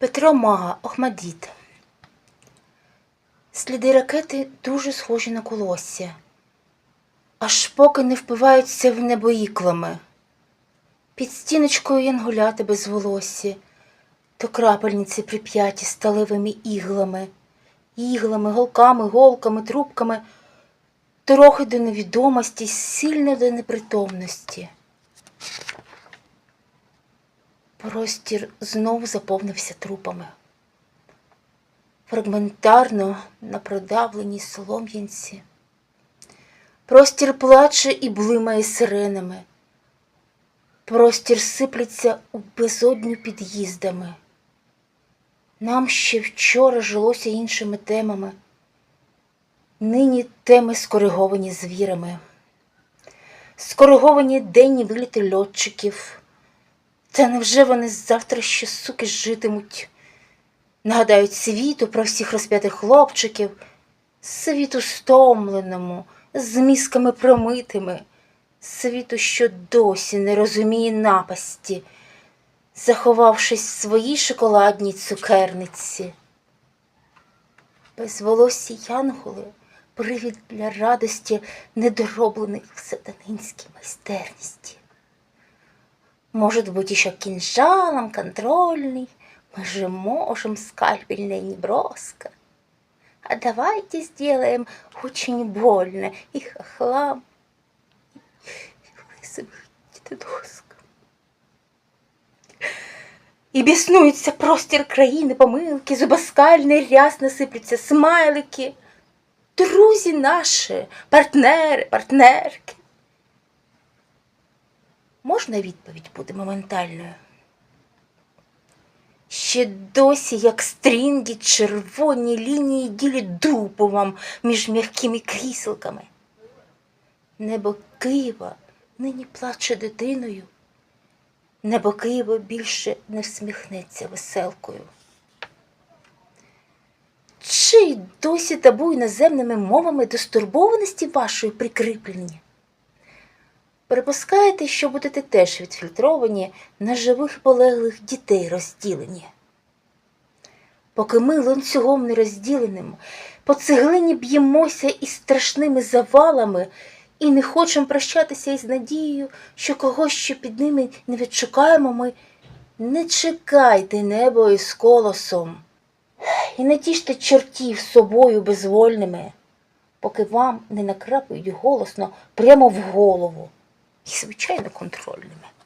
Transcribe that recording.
Петро Мага, Охмадіт. Сліди ракети дуже схожі на колосся, аж поки не впиваються в небо іклами. Під стіночкою янголяти без волосся, то крапельниці прип'яті сталевими іглами, іглами, голками, голками, трубками, трохи до невідомості, сильно до непритомності. Простір знов заповнився трупами. Фрагментарно на продавленій солом'янці. Простір плаче і блимає сиренами. Простір сиплеться у безодню під'їздами. Нам ще вчора жилося іншими темами. Нині теми скориговані звірами. Скориговані денні виліти льотчиків. Та невже вони завтра ще суки житимуть? Нагадають світу про всіх розп'ятих хлопчиків, світу стомленому, з мізками промитими, світу, що досі не розуміє напасті, заховавшись в своїй шоколадній цукерниці. Безволосі янголи привід для радості недороблених в сатанинській майстерності. Может быть, еще кинжалом контрольный, мы же можем скальпельно и неброско. А давайте сделаем очень больно и хохлам, и лысым дедоскам. І біснується простір країни, помилки, зубоскальний рясно сиплються смайлики. Друзі наші, партнери, партнерки. Можна відповідь буде моментальною? Ще досі, як стрінги, червоні лінії ділі дупу між м'якими кріселками. Небо Києва нині плаче дитиною. Небо Києва більше не всміхнеться веселкою. Чи досі табу іноземними мовами до стурбованості вашої прикріплені? Припускаєте, що будете теж відфільтровані на живих полеглих дітей розділені. Поки ми ланцюгом нерозділеним по цеглині б'ємося із страшними завалами і не хочемо прощатися із надією, що когось ще під ними не відшукаємо ми, не чекайте небо із колосом і не тіште чортів собою безвольними, поки вам не накрапають голосно прямо в голову i zwyczajne kontrolne.